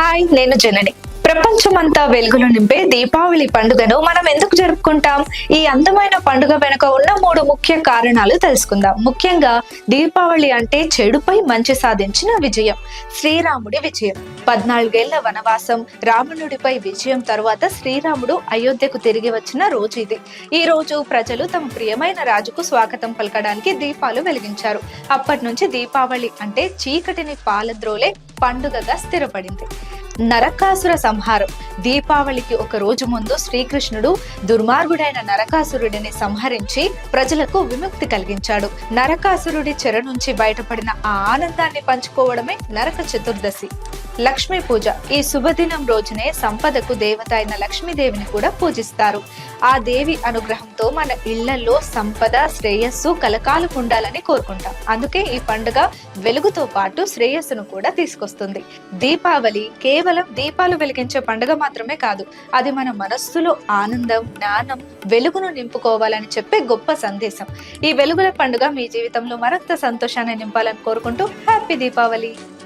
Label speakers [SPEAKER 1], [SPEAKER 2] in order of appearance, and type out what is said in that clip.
[SPEAKER 1] Hi నేను జనని. ప్రపంచమంతా వెలుగులు నింపే దీపావళి పండుగను మనం ఎందుకు జరుపుకుంటాం? ఈ అందమైన పండుగ వెనుక ఉన్న మూడు ముఖ్య కారణాలు తెలుసుకుందాం. ముఖ్యంగా దీపావళి అంటే చెడుపై మంచి సాధించిన విజయం శ్రీరాముడి విజయం పద్నాలుగేళ్ళ వనవాసం రావణుడిపై విజయం తర్వాత శ్రీరాముడు అయోధ్యకు తిరిగి వచ్చిన రోజు ఇది. ఈ రోజు ప్రజలు తమ ప్రియమైన రాజుకు స్వాగతం పలకడానికి దీపాలు వెలిగించారు. అప్పటి నుంచి దీపావళి అంటే చీకటిని పాలద్రోలే పండుగగా స్థిరపడింది. నరకాసుర సంహారం. దీపావళికి ఒక రోజు ముందు శ్రీకృష్ణుడు దుర్మార్గుడైన నరకాసురుడిని సంహరించి ప్రజలకు విముక్తి కలిగించాడు. నరకాసురుడి చెర నుంచి బయటపడిన ఆ ఆనందాన్ని పంచుకోవడమే నరక చతుర్దశి. లక్ష్మీ పూజ. ఈ శుభదినం రోజునే సంపదకు దేవత అయిన లక్ష్మీదేవిని కూడా పూజిస్తారు. ఆ దేవి అనుగ్రహంతో మన ఇళ్ళలో సంపద శ్రేయస్సు కలకాలు ఉండాలని కోరుకుంటాం. అందుకే ఈ పండుగ వెలుగుతో పాటు శ్రేయస్సును కూడా తీసుకొస్తుంది. దీపావళి కేవలం దీపాలు వెలిగించే పండుగ మాత్రమే కాదు అది మన మనస్సులో ఆనందం జ్ఞానం వెలుగును నింపుకోవాలని చెప్పే గొప్ప సందేశం. ఈ వెలుగుల పండుగ మీ జీవితంలో మరింత సంతోషాన్ని నింపాలని కోరుకుంటూ హ్యాపీ దీపావళి.